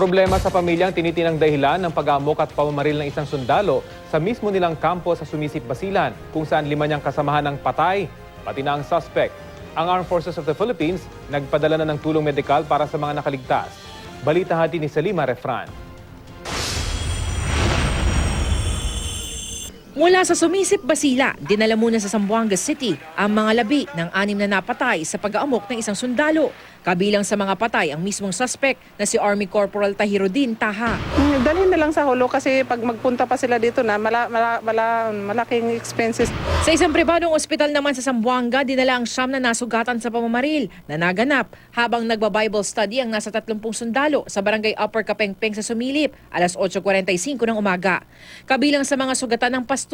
Problema sa pamilyang tinitinang dahilan ng pag-amok at pamamaril ng isang sundalo sa mismo nilang kampo sa Sumisip Basilan kung saan lima niyang kasamahan ang patay, pati na ang suspect. Ang Armed Forces of the Philippines nagpadala na ng tulong medikal para sa mga nakaligtas. Balita hati ni Salima Refran. Mula sa Sumisip, Basila, dinala muna sa Zamboanga City ang mga labi ng anim na napatay sa pag-aamok ng isang sundalo. Kabilang sa mga patay ang mismong suspect na si Army Corporal Tahiruddin Taha. Mm, Dalhin na lang sa hulo kasi pag magpunta pa sila dito na mala, mala, mala- malaking expenses. Sa isang pribadong ospital naman sa Zamboanga, dinala ang siyam na nasugatan sa pamamaril na naganap habang nagba-Bible study ang nasa 30 sundalo sa barangay Upper Kapengpeng sa Sumilip, alas 8.45 ng umaga. Kabilang sa mga sugatan ng pastor.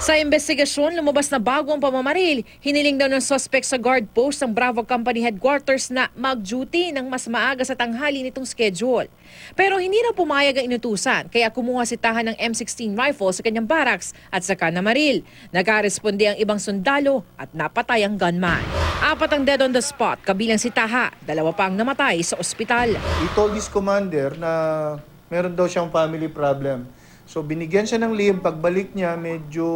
Sa investigasyon, lumabas na bago ang pamamaril. Hiniling daw ng suspect sa guard post ng Bravo Company headquarters na mag-duty ng mas maaga sa tanghali nitong schedule. Pero hindi na pumayag ang inutusan, kaya kumuha si Taha ng M16 rifle sa kanyang barracks at saka namaril. Nagkaresponde ang ibang sundalo at napatay ang gunman. Apat ang dead on the spot, kabilang si Taha. Dalawa pa ang namatay sa ospital. He told his commander na meron daw siyang family problem. So binigyan siya ng lihim. Pagbalik niya, medyo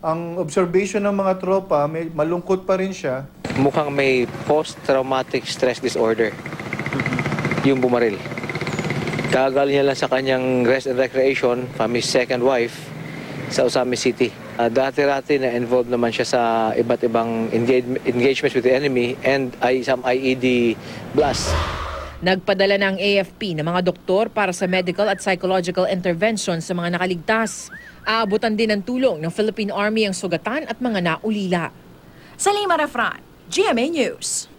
ang observation ng mga tropa, may, malungkot pa rin siya. mukhang may post-traumatic stress disorder yung bumaril. Kagaling niya lang sa kanyang rest and recreation from his second wife sa Usami City. Ah, dati-rati na involved naman siya sa iba't ibang engage- engagements with the enemy and ay, some IED blast. Nagpadala ng AFP ng mga doktor para sa medical at psychological intervention sa mga nakaligtas. Aabutan din ng tulong ng Philippine Army ang sugatan at mga naulila. Salima Refran, GMA News.